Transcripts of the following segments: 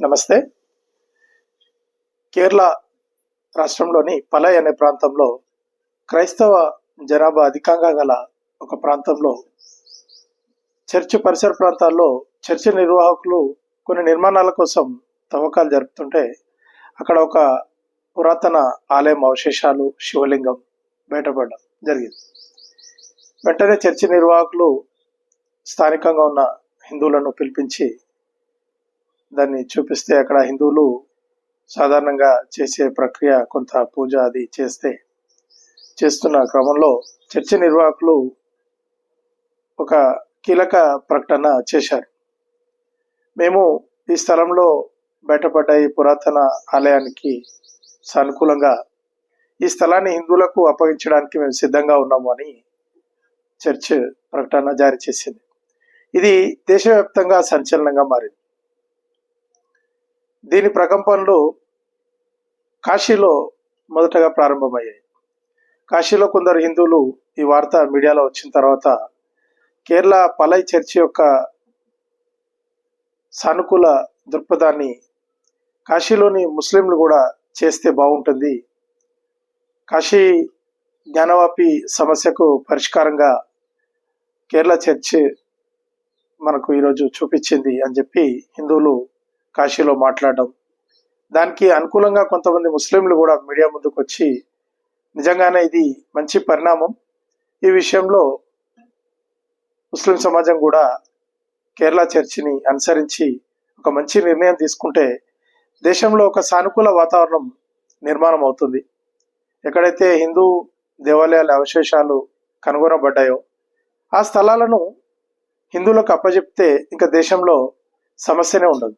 నమస్తే. కేరళ రాష్ట్రంలోని పలయ్ అనే ప్రాంతంలో క్రైస్తవ జనాభా అధికంగా గల ఒక ప్రాంతంలో చర్చి పరిసర ప్రాంతాల్లో చర్చి నిర్వాహకులు కొన్ని నిర్మాణాల కోసం తవ్వకాలు జరుపుతుంటే అక్కడ ఒక పురాతన ఆలయం అవశేషాలు శివలింగం బయటపడడం జరిగింది. వెంటనే చర్చి నిర్వాహకులు స్థానికంగా ఉన్న హిందువులను పిలిపించి దాన్ని చూపిస్తే అక్కడ హిందువులు సాధారణంగా చేసే ప్రక్రియ కొంత పూజ అది చేస్తే చేస్తున్న క్రమంలో చర్చి నిర్వాహకులు ఒక కీలక ప్రకటన చేశారు. మేము ఈ స్థలంలో బయటపడ్డ ఈ పురాతన ఆలయానికి సానుకూలంగా ఈ స్థలాన్ని హిందువులకు అప్పగించడానికి మేము సిద్ధంగా ఉన్నాము అని చర్చ్ ప్రకటన జారీ చేసింది. ఇది దేశవ్యాప్తంగా సంచలనంగా మారింది. దీని ప్రకంపనలు కాశీలో మొదటగా ప్రారంభమయ్యాయి. కాశీలో కొందరు హిందువులు ఈ వార్త మీడియాలో వచ్చిన తర్వాత కేరళ పలై చర్చి యొక్క సానుకూల దృక్పథాన్ని కాశీలోని ముస్లింలు కూడా చేస్తే బాగుంటుంది. కాశీ జ్ఞానవాపి సమస్యకు పరిష్కారంగా కేరళ చర్చి మనకు ఈరోజు చూపించింది అని చెప్పి హిందువులు కాశీలో మాట్లాడడం. దానికి అనుకూలంగా కొంతమంది ముస్లింలు కూడా మీడియా ముందుకు వచ్చి నిజంగానే ఇది మంచి పరిణామం. ఈ విషయంలో ముస్లిం సమాజం కూడా కేరళ చర్చిని అనుసరించి ఒక మంచి నిర్ణయం తీసుకుంటే దేశంలో ఒక సానుకూల వాతావరణం నిర్మాణం అవుతుంది. ఎక్కడైతే హిందూ దేవాలయాల అవశేషాలు కనుగొనబడ్డాయో ఆ స్థలాలను హిందువులకు అప్పజెప్తే ఇంకా దేశంలో సమస్యనే ఉండదు.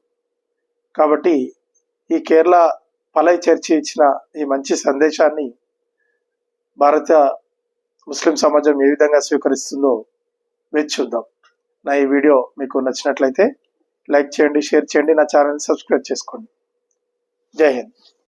కాబట్టి ఈ కేరళ పలై చర్చి ఇచ్చిన ఈ మంచి సందేశాన్ని భారత ముస్లిం సమాజం ఏ విధంగా స్వీకరిస్తుందో వేచి చూద్దాం. నా ఈ వీడియో మీకు నచ్చినట్లయితే లైక్ చేయండి షేర్ చేయండి నా ఛానల్ని సబ్స్క్రైబ్ చేసుకోండి. జై హింద్.